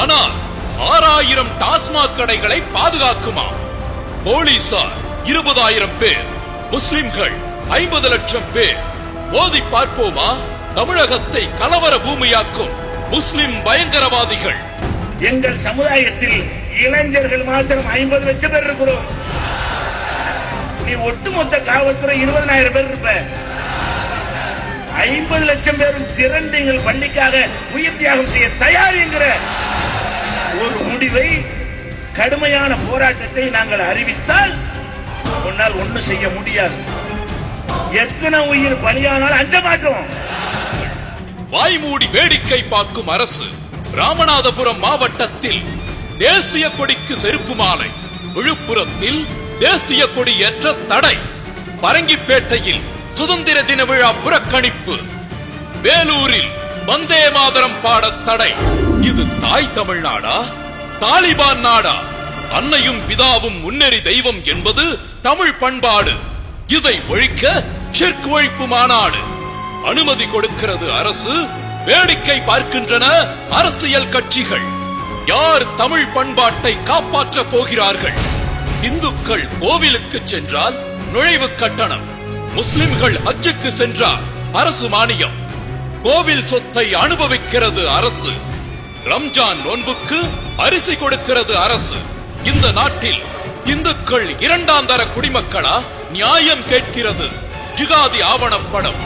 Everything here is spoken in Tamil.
ஆனால் ஆறாயிரம் டாஸ்மாக் கடைகளை பாதுகாக்குமா? போலீசார் இருபதாயிரம் பேர் முஸ்லிம்கள் ஐம்பது லட்சம் பேர். மோதி பார்ப்போமா? தமிழகத்தை கலவர பூமியாக்கும் முஸ்லிம் பயங்கரவாதிகள். எங்கள் சமுதாயத்தில் இளைஞர்கள் மாத்திரம் ஐம்பது லட்சம் பேர் இருக்கிறோம். நீ ஒட்டுமொத்த காவல்துறை இருபதனாயிரம் பேர் இருப்ப. ஐம்பது லட்சம் பேரும் திரண்டு எங்கள் பள்ளிக்காக உயிர் தியாகம் செய்ய தயார் என்கிற ஒரு முடிவை கடுமையான போராட்டத்தை நாங்கள் அறிவித்தால் உன்னால் ஒண்ணும் செய்ய முடியாது. எத்தனை உயிர் பலியானாலும் அஞ்ச மாட்டோம். வாய்மூடி வேடிக்கை பார்க்கும் அரசு ராமநாதபுரம் மாவட்டத்தில் தேசிய கொடிக்கு செருப்பு மாலை விழுப்புரத்தில் தேசிய கொடி ஏற்ற தடை பரங்கிப்பேட்டையில் சுதந்திர தின விழா புறக்கணிப்பு வேலூரில் வந்தே மாதரம் பாட தடை. இது தாய் தமிழ்நாடா? தாலிபான் நாடா? அன்னையும் பிதாவும் முன்னேறி தெய்வம் என்பது தமிழ் பண்பாடு. இதை ஒழிக்க ஷிர்க் ஒழிப்பு மாநாடு. அனுமதி கொடுக்கிறது அரசு. வேடிக்கை பார்க்கின்றன அரசியல் கட்சிகள். யார் தமிழ் பண்பாட்டை காப்பாற்றப் போகிறார்கள்? இந்துக்கள் கோவிலுக்கு சென்றால் நுழைவு கட்டணம். முஸ்லிம்கள் ஹஜ்ஜுக்கு சென்றால் அரசு மானியம். கோவில் சொத்தை அனுபவிக்கிறது அரசு. ரம்ஜான் நோன்புக்கு அரிசி கொடுக்கிறது அரசு. இந்த நாட்டில் இந்துக்கள் இரண்டாம் தர குடிமக்களா நியாயம் கேட்கிறது. ஜிகாதி ஆவணப்படம்.